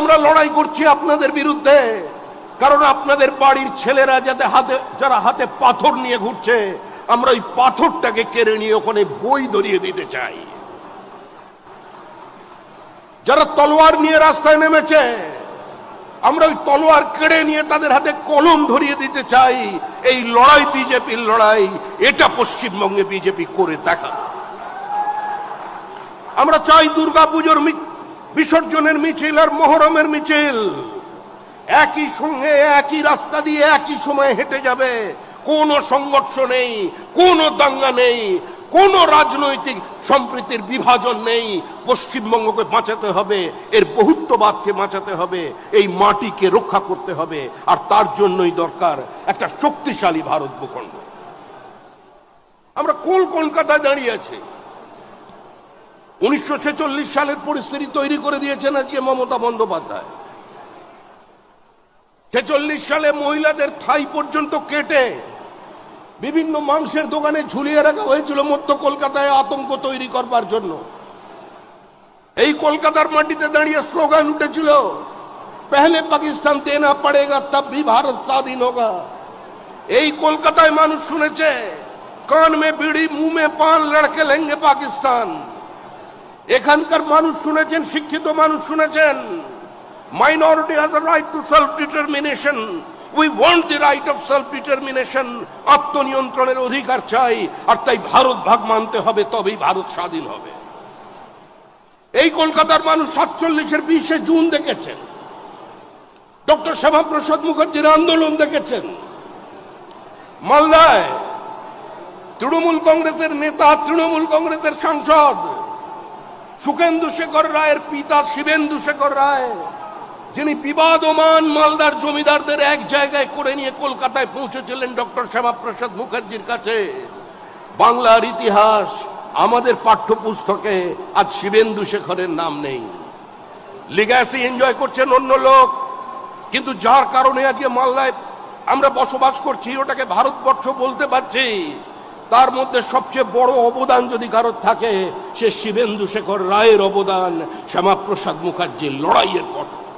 আমরা লড়াই করছি আপনাদের বিরুদ্ধে। কারণ আপনাদের বাড়ির ছেলেরা যাতে হাতে, যারা হাতে পাথর নিয়ে ঘুরছে, আমরা ওই পাথরটাকে কেড়ে নিয়ে ওখানে বই ধরিয়ে দিতে চাই। যারা তলোয়ার নিয়ে রাস্তায় নেমেছে, আমরা ওই তলোয়ার কেড়ে নিয়ে তাদের হাতে কলম ধরিয়ে দিতে চাই। এই লড়াই বিজেপির লড়াই, এটা পশ্চিমবঙ্গে বিজেপি করে দেখা। আমরা চাই দুর্গা পুজোর বিসর্জনের মিছিল আর মহরমের মিছিল। একই সঙ্গে একই রাস্তা দিয়ে একই সময় হেঁটে যাবে। কোনো সংঘর্ষ নেই, কোনো দাঙ্গা নেই, কোনো রাজনৈতিক সম্প্রীতির বিভাজন নেই। পশ্চিমবঙ্গকে বাঁচাতে হবে, এর বহুত্ববাদকে বাঁচাতে হবে, এই মাটিকে রক্ষা করতে হবে, আর তার জন্যই দরকার একটা শক্তিশালী ভারত ভূখণ্ড। আমরা কোন কলকাতায় দাঁড়িয়ে আছি। উনিশশো ছেচল্লিশ সালের পরিস্থিতি তৈরি করে দিয়েছেন আজকে মমতা বন্দ্যোপাধ্যায়। ছেচল্লিশ সালে মহিলাদের থাই পর্যন্ত কেটে বিভিন্ন মাংসের দোকানে ঝুলিয়ে রাখা হয়েছিল মধ্য কলকাতায় আতঙ্ক তৈরি করবার জন্য। এই কলকাতার মাটিতে দাঁড়িয়ে স্লোগান উঠেছিল, পহলে পাকিস্তান দেনা পড়েগা, তব ভারত স্বাধীন হোগা। এই কলকাতায় মানুষ শুনেছে, কান মে বিড়ি মুখ মে পান, লড়কে লেঙ্গে পাকিস্তান। এখানকার মানুষ শুনেছেন, শিক্ষিত মানুষ শুনেছেন। Minority has a right to self determination we want the right of self determination আত্মনিয়ন্ত্রণের অধিকার চাই, আর তাই ভারত ভাগ মানতে হবে, তবেই ভারত স্বাধীন হবে। এই কলকাতার মানুষ সাতচল্লিশের বিশে জুন দেখেছেন। ডক্টর শ্যামাপ্রসাদ মুখার্জির আন্দোলন দেখেছেন। মালদায় তৃণমূল কংগ্রেসের নেতা, তৃণমূল কংগ্রেসের সাংসদ সুখেন্দু শেখর রায়ের পিতা শিবেন্দু শেখর রায়, যিনি বিবাদমান মালদার জমিদারদের এক জায়গায় করে নিয়ে কলকাতায় পৌঁছেছিলেন ডক্টর শ্যামাপ্রসাদ মুখার্জির কাছে। বাংলার ইতিহাস আমাদের পাঠ্যপুস্তকে আজ শিবেন্দু শেখরের নাম নেই। লিগ্যাসি এনজয় করছেন অন্য লোক, কিন্তু যার কারণে আজকে মালদায় আমরা বসবাস করছি, ওটাকে ভারতবর্ষ বলতে পারছি। তার মধ্যে সবচেয়ে বড় অবদান যদি কারোর থাকে, সে শিবেন্দু শেখর রায়ের অবদান। শ্যামাপ্রসাদ মুখার্জির লড়াইয়ের ফসল